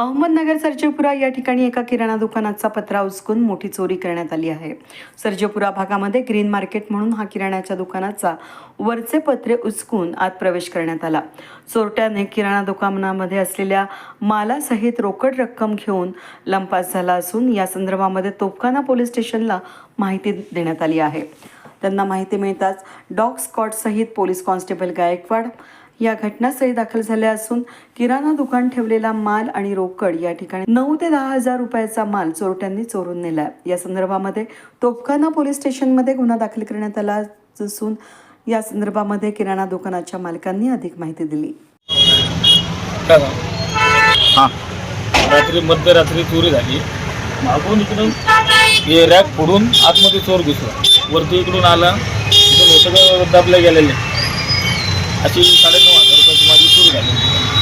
अहमदनगर सर्जेपुरा या ठिकाणी एका किराणा दुकानाचा पत्रा उचकून मोठी चोरी करण्यात आली आहे. सर्जेपुरा भागामध्ये ग्रीन मार्केट म्हणून हा किराण्याच्या दुकानाचा वरचे पत्रे उचकून आत प्रवेश करण्यात आला. चोरट्याने किराणा दुकानामध्ये असलेल्या मालासहित रोकड रक्कम घेऊन लंपास झाला असून या संदर्भामध्ये तोफखाना पोलीस स्टेशनला माहिती देण्यात आली आहे. त्यांना माहिती मिळताच डॉग स्कॉट सहित पोलीस कॉन्स्टेबल गायकवाड या घटनास्थळी दाखल झाल्या असून किराणा दुकान ठेवलेला माल आणि रोकड या ठिकाणी नऊ ते दहा हजार रुपयाचा माल चोरट्यांनी चोरून नेला या संदर्भामध्ये तोफखाना पोलीस स्टेशनमध्ये गुन्हा दाखल करण्यात आला असून या संदर्भामध्ये किराणा दुकानाच्या मालकांनी अधिक माहिती दिली. हां. रात्री मध्यरात्री चोरी झाली. मागून इकडून हे रॅक फोडून आतमध्ये चोर घुसला. वरती इकडून आला. सगळं दबले गेलेले. अशी साडेनऊ हजार रुपयाची माझी सुरू झाली